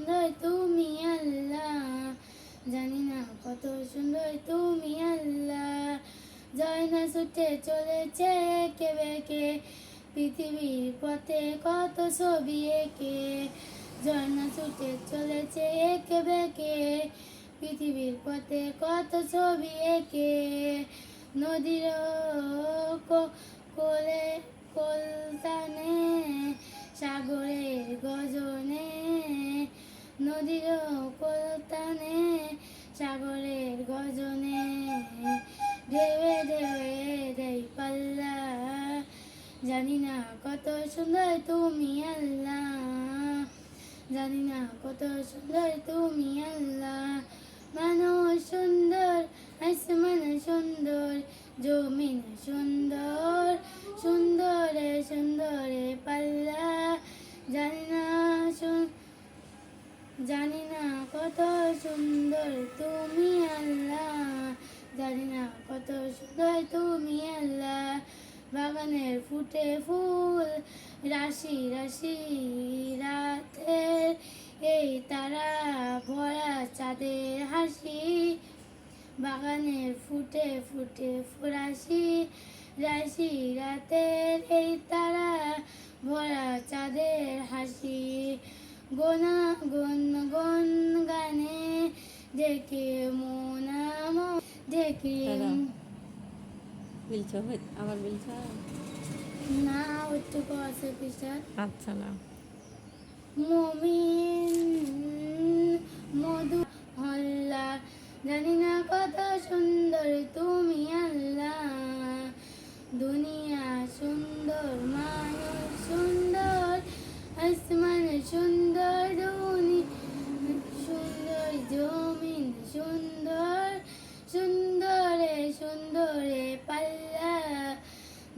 সুন্দর তুমি আল্লাহ। জানি না কত সুন্দর তুমি আল্লাহ। জয় না ছুটে চলেছে একে বেঁকে পৃথিবীর পথে কত ছবি এঁকে। ঝর্ণা ছুটে চলেছে একে বেঁকে পৃথিবীর পথে কত ছবি এঁকে। নদীর কো- কোলে, কোলতানে সাগরের গজনে নদীর কোলতানে সাগরের গজনে ঢেউে ঢেউে দেই পাল্লা। জানি না কত সুন্দর তুমি আল্লাহ, জানি না কত সুন্দর তুমি আল্লাহ। মানুষ সুন্দর, আসমান সুন্দর, জমিন সুন্দর, সুন্দরে সুন্দরে পাল্লা। জানি না জানি না কত সুন্দর তুমি আল্লাহ জানি না কত সুন্দর তুমি আল্লাহ। বাগানের ফুটে ফুল, রাশি রাশি রাতের এই তারা ভরা চাঁদের হাসি। বাগানের ফুটে ফুটে ফুরাসি, রাশি রাতের এই তারা ভরা চাঁদের হাসি। গোনা গন গন গানে দেখে মোনাম দেখে। বিলছ আবার বিলছ না ওইটুকু আছে পিসার আচ্ছা না মমিন মধু হল্লা জানি না কত সুন্দর তুমি আল্লাহ। দুনিয়া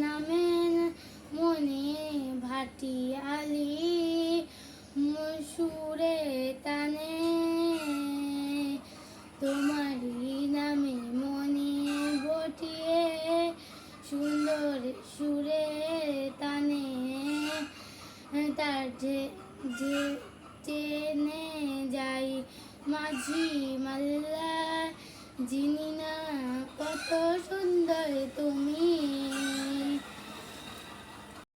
নামেন মনে আলি তোমারই নামে মনে সুন্দর সুরে তার যে যে যাই মাঝি মাল্লা জিনি